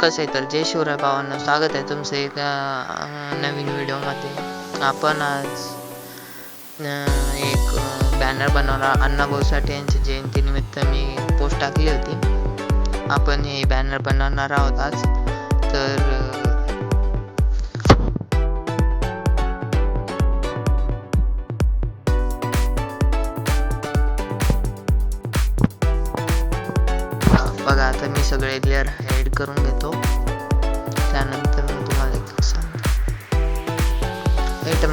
कसं आहे तर जय शिवराय भावांना स्वागत आहे तुमचं एका नवीन व्हिडिओमध्ये. आपण आज एक बॅनर बनवणार. अण्णाभाऊ साठे यांच्या जयंतीनिमित्त मी पोस्ट टाकली होती. आपण हे बॅनर बनवणार आहोत आज. तर बघा आता मी सगळे लेअर हाईड करून घेतो.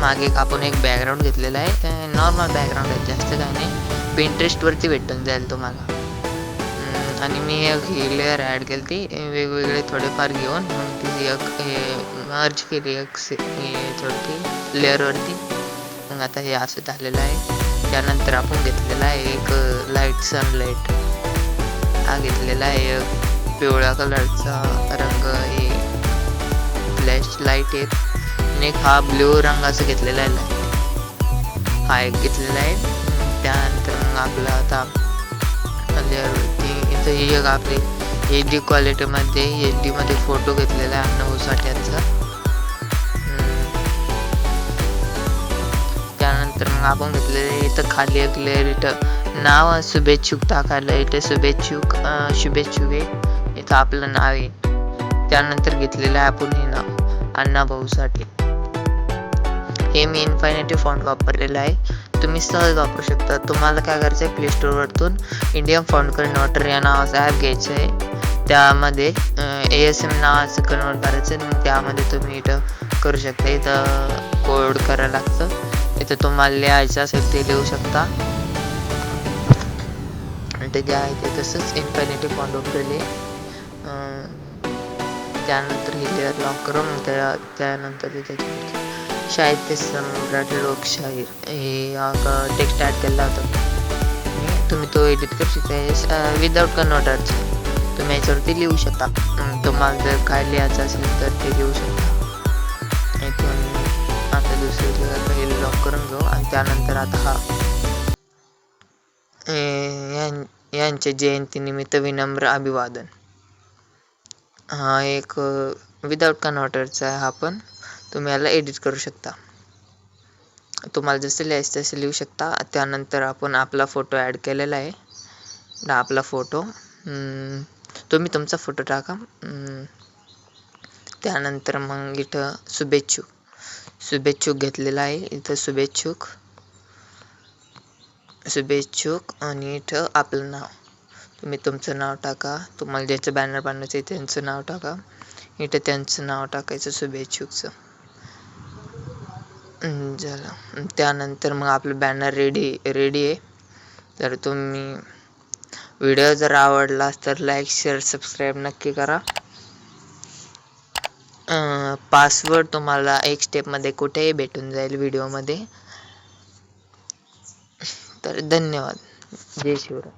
मागे एक आपण एक बॅकग्राऊंड घेतलेला आहे. नॉर्मल बॅकग्राऊंड आहे. जास्त काही नाही. Pinterest भेटून जाईल तुम्हाला. आणि मी एक ही लेअर ॲड केली ती वेगवेगळे थोडेफार घेऊन मग ती एक हे मर्ज केली एक से- हे लेअरवरती मग आता हे असं झालेलं आहे. त्यानंतर आपण घेतलेला आहे एक लाइट सनलाईट हा घेतलेला आहे एक पिवळ्या कलरचा रंग हे फ्लॅश लाइट एक आणि एक हा ब्ल्यू रंगाचा घेतलेला आहे हा एक घेतलेला आहे. त्यानंतर मग आपला आता म्हणजे इथं ही एक आपली एच डी क्वालिटीमध्ये एच डीमध्ये फोटो घेतलेला आहे नऊ साठ्यांचा त्यानंतर मग आपण घेतलेले इथं खाली एक लेअर इथं नाव शुभेच्छुक टाकायला. इथे शुभेच्छुक शुभेच्छुक. आहे इथं आपलं नाव आहे. त्यानंतर घेतलेलं आहे आपण हे नाव अण्णाभाऊ साठे हे मी इन्फायनेटिव्ह फॉन्ट वापरलेलं आहे. तुम्ही सहज वापरू शकता. तुम्हाला काय करायचं आहे प्ले स्टोअरवरतून इंडियन फॉन्ट कन्व्हर्टर या नावाचं ॲप घ्यायचं आहे. त्यामध्ये ए एस एम नावाचं कन्वर्ट करायचं आहे. त्यामध्ये तुम्ही इथं करू शकता. इथं कोड करायला लागतं. इथं तुम्हाला लिहायचं असेल ते लिहू शकता. आणि ते जे आहे ते तसंच इन्फायनेटिव्ह फॉन्ट वापरले. त्यानंतर हे लेअर लॉक करून त्या त्यानंतर तिथे शाळेत साहित्य मराठी लोकशाहीर हे टेक्स्ट ॲड केला होता. तुम्ही तो एडिट करू शकता. विदाउट कन्वर्टरचा तुम्ही याच्यावरती लिहू शकता. तुम्हाला जर काय लिहायचं असेल तर ते लिहू शकता. इथून आता दुसरी लॉक करून घेऊ आणि त्यानंतर आता हा. यांच्या जयंतीनिमित्त विनम्र अभिवादन. हा एक विदाउट कन्व्हर्टरचा आहे हा पण. तुम्ही याला एडिट करू शकता. तुम्हाला जसं लिहायचं तसं लिहू शकता. त्यानंतर आपण आपला फोटो ॲड केलेला आहे. आपला फोटो तुम्ही तुमचा फोटो टाका. त्यानंतर मग इथं शुभेच्छुक. शुभेच्छुक घेतलेला आहे. इथं शुभेच्छुक. शुभेच्छुक आणि इथं आपलं नाव. तुम्ही तुमचं नाव टाका. तुम्हाला ज्याचं बॅनर बांधायचं आहे त्यांचं नाव टाका. इथं त्यांचं नाव टाकायचं शुभेच्छुकचं. झालं त्यानंतर मग आपलं बॅनर रेडी रेडी आहे. तर तुम्ही व्हिडिओ जर आवडला तर लाईक शेअर सबस्क्राईब नक्की करा. पासवर्ड तुम्हाला एक स्टेपमध्ये कुठेही भेटून जाईल व्हिडिओमध्ये तर धन्यवाद. जय शिवराय.